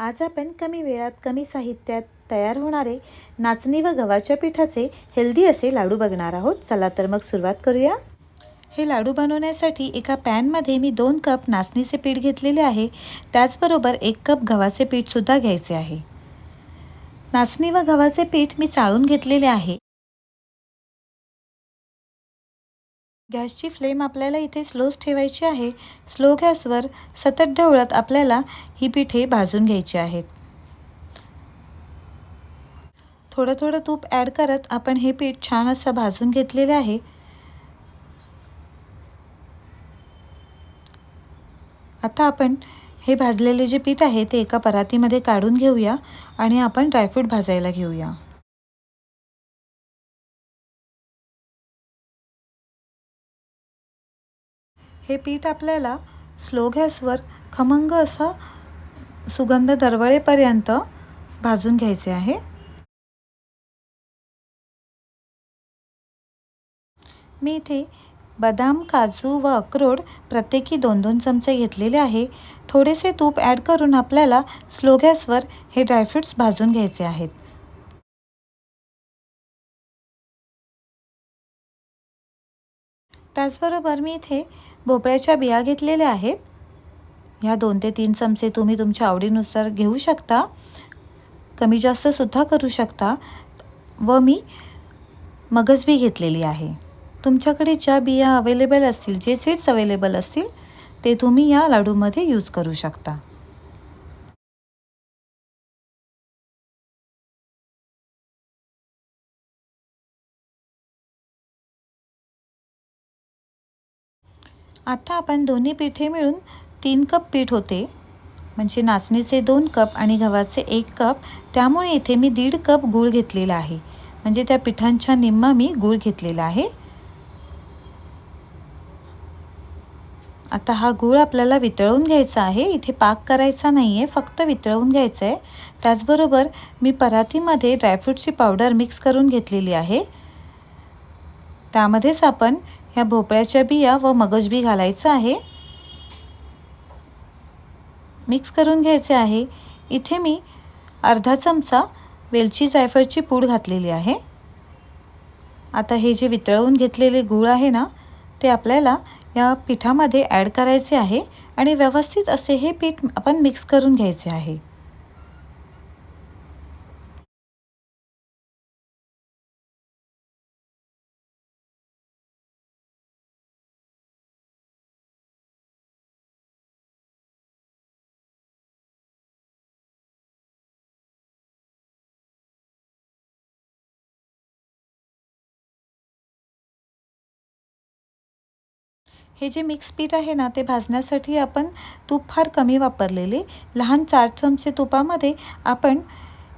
आज आपण कमी वेळात कमी साहित्यात तयार होणारे नाचणी व गव्हाच्या पिठाचे हेल्दी असे लाडू बघणार आहोत. चला तर मग सुरुवात करूया. हे लाडू बनवण्यासाठी एका पॅनमध्ये मी दोन कप नाचणीचे पीठ घेतलेले आहे. त्याचबरोबर एक कप गव्हाचे पीठसुद्धा घ्यायचे आहे. नाचणी व गव्हाचे पीठ मी चाळून घेतलेले आहे. गॅसची फ्लेम आपल्याला इथे स्लोच ठेवायची आहे. स्लो गॅसवर सतत ढवळत आपल्याला ही पिठे भाजून घ्यायची आहेत. थोडं थोडं तूप ॲड करत आपण हे पीठ छान असं भाजून घेतलेले आहे. आता आपण हे भाजलेले जे पीठ आहे ते एका परातीमध्ये काढून घेऊया आणि आपण ड्रायफ्रूट भाजायला घेऊया. हे पीठ आपल्याला स्लो गॅसवर खमंग असा सुगंध दरवळेपर्यंत भाजून घ्यायचे आहे. मी इथे बदाम काजू व अक्रोड प्रत्येकी दोन दोन चमचे घेतलेले आहे. थोडेसे तूप ॲड करून आपल्याला स्लो गॅसवर हे ड्रायफ्रूट्स भाजून घ्यायचे आहेत. त्याचबरोबर मी इथे भोपळ्याच्या बिया घेतलेल्या आहेत. ह्या दोन ते तीन चमचे तुम्ही तुमच्या आवडीनुसार घेऊ शकता. कमी जास्तसुद्धा करू शकता. व मी मगजबी घेतलेली आहे. तुमच्याकडे ज्या बिया अवेलेबल असतील जे सीड्स अवेलेबल असतील ते तुम्ही या लाडूमध्ये यूज करू शकता. आता आपण दोन्ही पिठे मिळून तीन कप पीठ होते. म्हणजे नाचणीचे दोन कप आणि गव्हाचे एक कप. त्यामुळे इथे मी दीड कप गूळ घेतलेला आहे. म्हणजे त्या पिठांच्या निम्मा मी गूळ घेतलेला आहे. आता हा गूळ आपल्याला वितळवून घ्यायचा आहे. इथे पाक करायचा नाही आहे फक्त वितळवून घ्यायचं आहे त्याचबरोबर मी परातीमध्ये ड्रायफ्रूटची पावडर मिक्स करून घेतलेली आहे. त्यामध्येच आपण ह्या भोपळ्याच्या बिया व मगज बी घालायचं आहे. मिक्स करून घ्यायचे आहे. इथे मी अर्धा चमचा वेलची जायफळची पूड घातलेली आहे. आता हे जे वितळवून घेतलेले गूळ आहे ना ते आपल्याला या पिठामध्ये ॲड करायचे आहे आणि व्यवस्थित असे हे पीठ आपण मिक्स करून घ्यायचे आहे. हे जे मिक्स पीठ आहे ना ते भाजण्यासाठी आपण तूप फार कमी वापरलेले. लहान चार चमचे तुपामध्ये आपण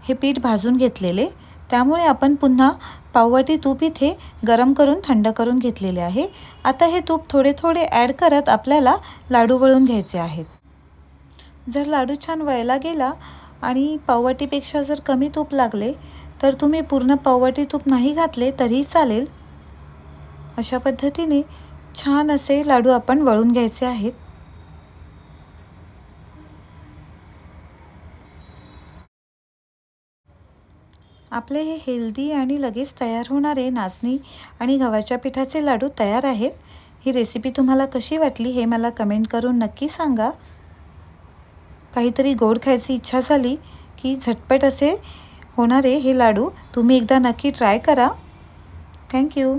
हे पीठ भाजून घेतलेले. त्यामुळे आपण पुन्हा पाववाटी तूप इथे गरम करून थंड करून घेतलेले आहे. आता हे तूप थोडे थोडे ॲड करत आपल्याला लाडू वळून घ्यायचे आहेत. जर लाडू छान वळला गेला आणि पाववाटीपेक्षा जर कमी तूप लागले तर तुम्ही पूर्ण पाववाटी तूप नाही घातले तरीही चालेल. अशा पद्धतीने छान असे लाडू आपण वळून घ्यायचे आहेत. आपले हे हेल्दी आणि लगेच तयार होणारे नाचणी आणि गव्हाच्या पिठाचे लाडू तयार आहेत. ही रेसिपी तुम्हाला कशी वाटली हे मला कमेंट करून नक्की सांगा. काहीतरी गोड खायची इच्छा झाली की झटपट असे होणारे हे लाडू तुम्ही एकदा नक्की ट्राय करा. थँक्यू